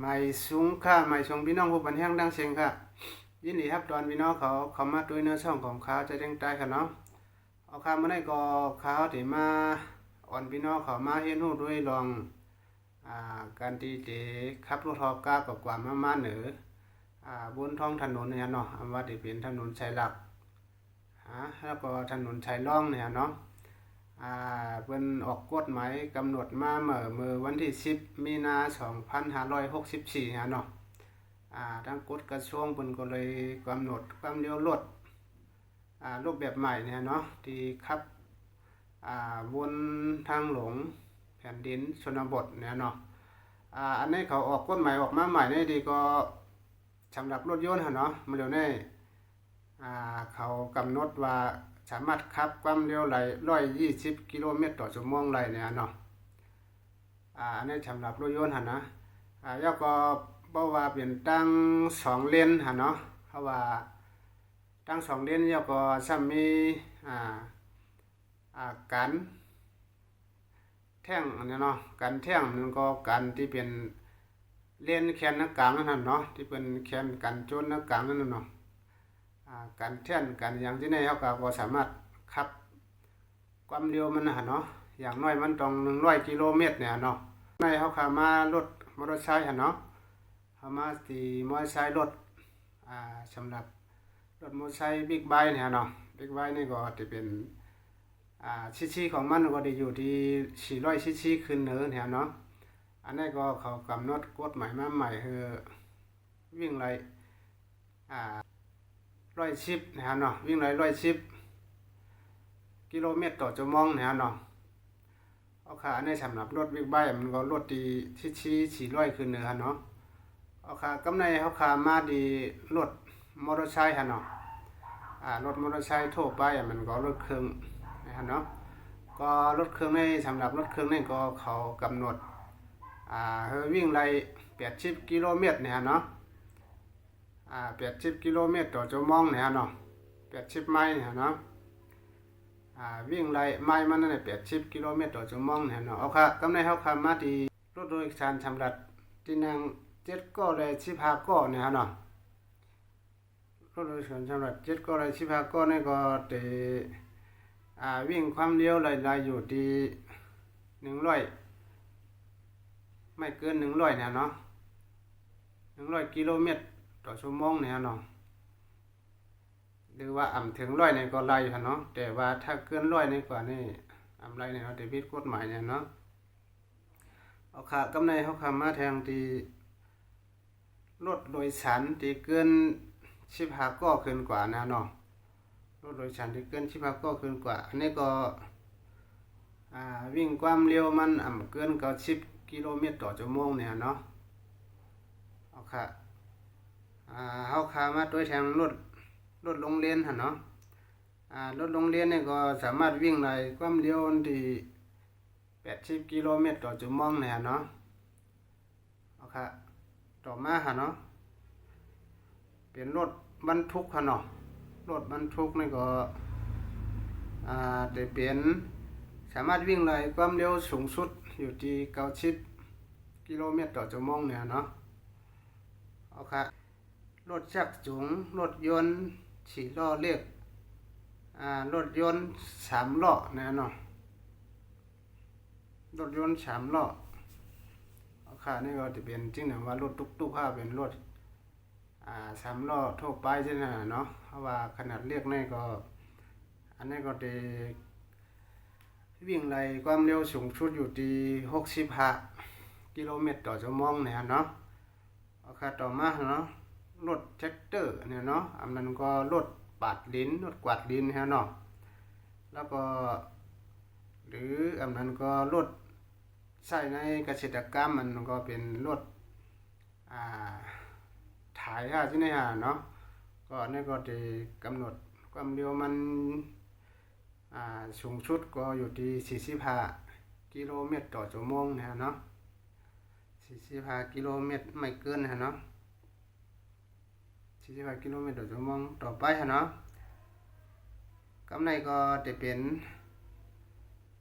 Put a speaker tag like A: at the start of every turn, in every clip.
A: ไม่สูงค่ะไม่ชงพี่น้องผู้บันแห้งดังเสียงค่ะ ยินดีครับตอนพี่น้องเขาเขามาด้วยเนื้อช่องของเขาจะเด้งใต้ค่ะเนาะเอาคำมาได้ก็เขาที่มาอ่อนพี่น้องเขามาเห็นหูด้วยลองอ่าการที่เจขับรถฮอกก้ากับกว่ามามาเหนืออ่าบนท้องถนนเนี่ยเนาะอันว่าที่เป็นถนนชายหลักฮะแล้วก็ถนนชายล่องเนี่ยเนาะ อ่าเพิ่นออกกฎหมายกำหนดมาเมื่อเมื่อวันที่ 10 มีนา2564ฮะเนาะอ่าทางกฎกระทรวงเพิ่นก็เลยกำหนดความเร็วรถอ่ารูปแบบใหม่เนี่ยเนาะที่ขับอ่าบนทางหลวงแผ่นดินชนบทเนี่ยเนาะอ่าอันนี้เขาออกกฎหมายออกมาใหม่นี่ดีก็สำหรับรถยนต์หั่นเนาะมันเร็วนี่อ่าเขากำหนดว่า สามารถขับความเร็วไหลร้อยยี่สิบกิโลเมตรต่อชั่วโมงไหลเนี่ยเนาะอ่าอันนี้สำหรับรถยนต์หันะอ่าแล้วก็บอกว่าเป็นตั้งสองเลนหันเนาะเพราะว่าตั้งสองเลนแล้วก็ซ้ำมีอ่าอ่าการแท่งอันนี้เนาะการแท่งมันก็การที่เป็นเลนแขนนักกลางนั่นนะเนาะที่เป็นแขนกันจนนักกลางนั่นเนาะ การแท่นการอย่างที่ในเขาก็บ่สามารถขับ ความเร็วมันนะเนาะอย่างน้อยมันต้อง100กิโลเมตรเนี่ยเนาะในเขาขามารถมอเตอร์ไซค์เนาะเขามาตีมอเตอร์ไซค์รถอ่าสำหรับรถมอเตอร์ไซค์บิ๊กไบค์เนี่ยเนาะบิ๊กไบค์นี่ก็จะเป็นอ่าซีซีของมันก็ได้อยู่ที่400ซีซีขึ้นเนินเนี่ยเนาะอันนี้ก็เขากำหนดกฎหมายมาใหม่คือวิ่งไรอ่า ร้อยสิบนะครับเนาะวิ่งไรร้อยสิบกิโลเมตรต่อชั่วโมงนะครับเนาะเอาขาในสำหรับรถบิ๊กไบมันก็รถดีที่ชี้สี่ร้อยขึ้นเนื้อเนาะเอาขากำในเอาขามาดีรถมอเตอร์ไซค์ฮะเนาะอ่ารถมอเตอร์ไซค์ทั่วไปมันก็รถเครื่องนะครับเนาะก็รถเครื่องในสำหรับรถเครื่องนี่ก็เขากำหนดอ่าวิ่งไรแปดสิบกิโลเมตรเนี่ยเนาะ อ่าแปดสิบกิโลเมตรต่อชั่วโมงเนี่ยเนาะแปดสิบไมล์เนี่ยเนาะอ่าวิ่งไรไมล์มันนั่นแหละแปดสิบกิโลเมตรต่อชั่วโมงเนี่ยเนาะเอาค่ะกำในเขาคำมาที่รถโดยสารสำรับที่นั่งเจ็ดก็เลยสิบห้าก็เนี่ยเนาะรถโดยสารสำรับเจ็ดก็เลยสิบห้าก็นี่ก็เตอ่าวิ่งความเร็วไล่ๆอยู่ที่หนึ่งร้อยไม่เกินหนึ่งร้อยเนี่ยเนาะหนึ่งร้อยกิโลเมตร ต่อชั่วโมงเนี่ยเนาะหรือว่าอ่ำถึงร้อยเนี่ยก็ไล่ค่ะเนาะแต่ว่าถ้าเกินร้อยในกว่านี่อ่ำไล่เนี่ยเนาะเดบิดกฎหมายเนี่ยเนาะเอาขากำในเขาคำมาแทงที่รถโดยสารที่เกินชิบหาก็ขึ้นกว่านะเนาะรถโดยสารที่เกินชิบหาก็ขึ้นกว่า อันนี้ก็วิ่งความเร็วมันอ่ำเกินเก้าสิบกิโลเมตรต่อชั่วโมงเนี่ยเนาะเอาค่ะอ่า เฮาขามาด้วยทางรถรถโรงเรียนหั่นเนาะอ่ารถโรงเรียนนี่ก็สามารถวิ่งได้ความเร็วที่80กิโลเมตรต่อชั่วโมงเนี่ยเนาะเอาค่ะต่อมาหั่นเนาะเป็นรถบรรทุกหั่นเนาะรถบรรทุกนี่ก็อ่าได้เป็นสามารถวิ่งได้ความเร็วสูงสุดอยู่ที่90กิโลเมตรต่อชั่วโมงเนี่ยเนาะเอาค่ะ รถจักจุงรถยนต์สี่ล้อเล็กรถยนต์สามล้อนะเนาะรถยนต์สามล้อเอาค่ะนี่ก็จะเป็นจริงนะว่ารถตุกๆค่ะเป็นรถสามล้อทั่วไปใช่ไหมเนาะเพราะว่าขนาดเล็กนี่ก็ อันนี้ก็จะวิ่งไรความเร็วสูงสุดอยู่ที่หกสิบห้ากิโลเมตรต่อชั่วโมงเนี่ยเนาะเอาค่ะต่อมาเนาะ รถแท็กเตอร์เนี่ยเนาะอันนั้นก็รถปาดลิ้นรถกวาดลิ้นฮะเนาะแล้วก็ หรืออันนั้นก็รถใช้ในเกษตรกรรมมันก็เป็นรถอ่าถ่ายฮะที่ไหนฮะเนาะก็นี่ก็จะกำหนดความเร็วมันอ่าสูงสุดก็อยู่ที่45กิโลเมตรต่อชั่วโมงนะฮะเนาะสี่สิบห้ากิโลเมตรไม่เกินฮะเนาะ สี่สิบห้ากิโลเมตรต่อชั่วโมงต่อไปฮะเนาะกำไรก็จะเป็น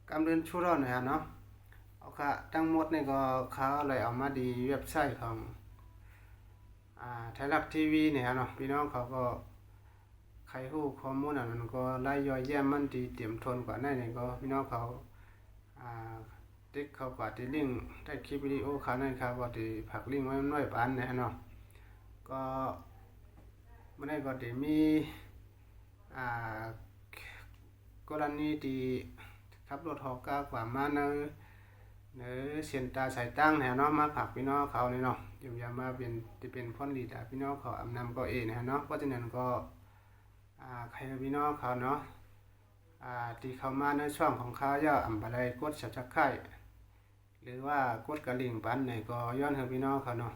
A: กำเดินชั่วร้อนนะฮะเนาะเอาค่ะทั้งหมดนี่ก็เขาเลยเอามาดีเว็บไซต์ของอ่าไทยรัฐทีวีเนี่ยฮะเนาะพี่น้องเขาก็ใครรู้ข้อมูลอันนั้นก็ไล่ย่อยแย้มมันดีเตรียมทนกว่านั้นเนี่ยก็พี่น้องเขาอ่าติ๊กเขากว่าที่ลิงได้คลิปวิดีโอเขานั่นครับว่าที่ผักลิงไว้มันไว้ปานเนี่ยฮะเนาะก็ มันได้ก็ได้มีอ่ากรณีที่ขับรถหอกกากว่ามาเนอเนื้อเสียนตาสายตั้งแนวเนาะมาผักพี่น้องเขาเนี่ยเนาะอยู่ยามาเป็นจะเป็นพ่นดีดาพี่น้องเขาอำนำก็เองนะเนาะเพราะฉะนั้นก็อ่าใครพี่น้องเขาเนาะอ่าที่เขามาในช่วงของเขาย่ออำอะไรกดสับชักไข่หรือว่ากดกระลิ่งปันเนี่ยก็ย้อนให้พี่น้องเขาเนาะ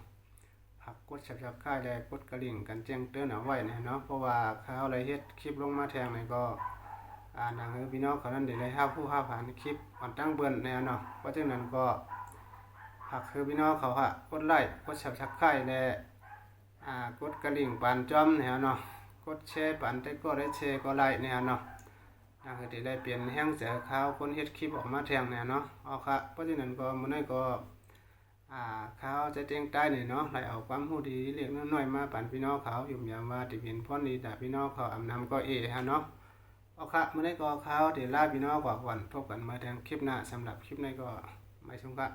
A: ผักกดสับชักไข่ได้กดกระลิ่งกันแจ้งเตือนเอาไว้นะเนาะเพราะว่าเขาอะไรเฮ็ดคลิปลงมาแทงเนี่ยก็อ่านังเออพี่น้องเขานั้นเดี๋ยวได้ห้าผู้ห้าผ่านคลิปอ่อนตั้งเบิ่นแนวเนาะเพราะฉะนั้นก็หากคือพี่น้องเขาฮะกดไลค์กดสับชักไข่และอ่ากดกระดิ่งปานจอมแนวเนาะกดแชร์ปานได้ก็ได้แชร์ก็ไลค์แนวเนาะนังเออที่ได้เปลี่ยนแห้งเสียข่าวคนเฮ็ดคลิปออกมาแทงแนวเนาะเอาค่ะเพราะฉะนั้นก็มื้อนี้ก็ อ่าข่าวจะเจ้งใต้เนี่ยเนาะไล่เอาความหูดีเล็กน้อยมาปั่นพี่น้องเขาอยู่ยามว่าติเห็นพ่อนี้แต่พี่น้องเขาอำนำก็เอฮะเนาะเอาครับไม่ได้ก็เขาเดี๋ยวลาพี่น้องกว่าก่อนพบกันมาทางคลิปหน้าสำหรับคลิปนี้ก็ไม่ชมครับ